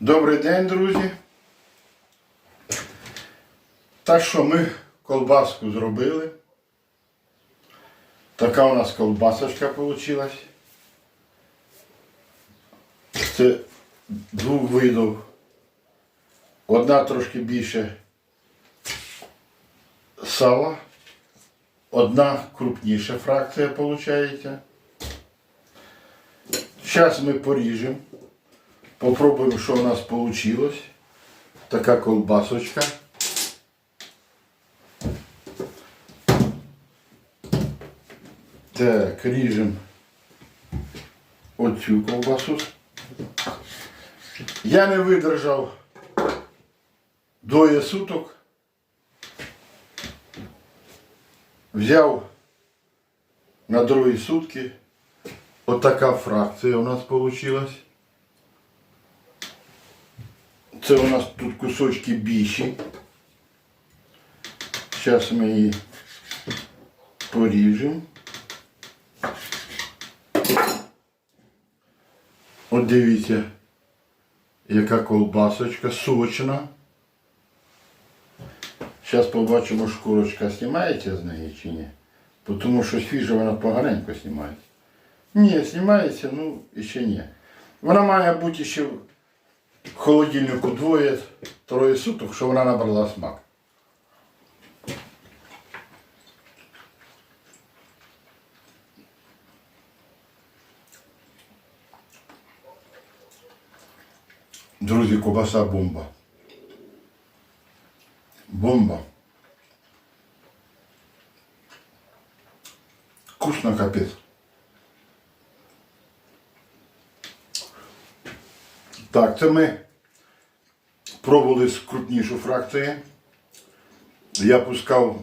Добрий день, друзі. Так що ми колбаску зробили. Така у нас колбасочка вийшла. Це двох видів. Одна трошки більше сала, одна крупніша фракція виходить. Зараз ми поріжемо. Попробуємо, що у нас вийшло. Така колбасочка. Так, ріжемо оцю ковбасу. Я не видержав двоє суток. Взяв на другі сутки. Отака фракція у нас вийшла. Це у нас тут кусочки більші. Зараз ми її поріжемо. От дивіться, яка колбасочка сочна. Зараз побачимо, шкурочка знімається з неї чи ні. Тому що свіжа вона поганенько знімається. Ні, знімається, ну і ще ні. Вона має бути ще в холодильнику двоє, троє суток, щоб вона набрала смак. Друзі, кобаса бомба. Бомба. Вкусно капець. Так, це ми пробували крупнішу фракцію. Я пускав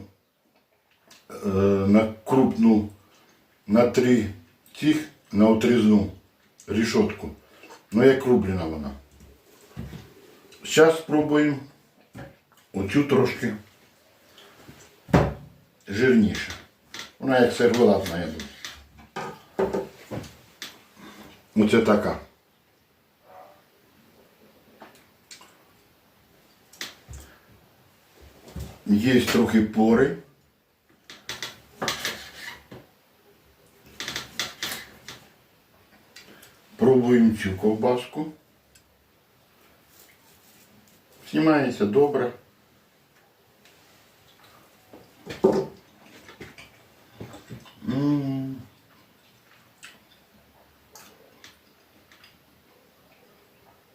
е, на крупну, на три цих, на отрізну рішотку. Ну, як рублена вона. Зараз спробуємо оцю трошки жирніше. Вона як сервелатна, я думаю. Оце така. Є трохи пори. Пробуємо цю ковбаску. Знімається добре.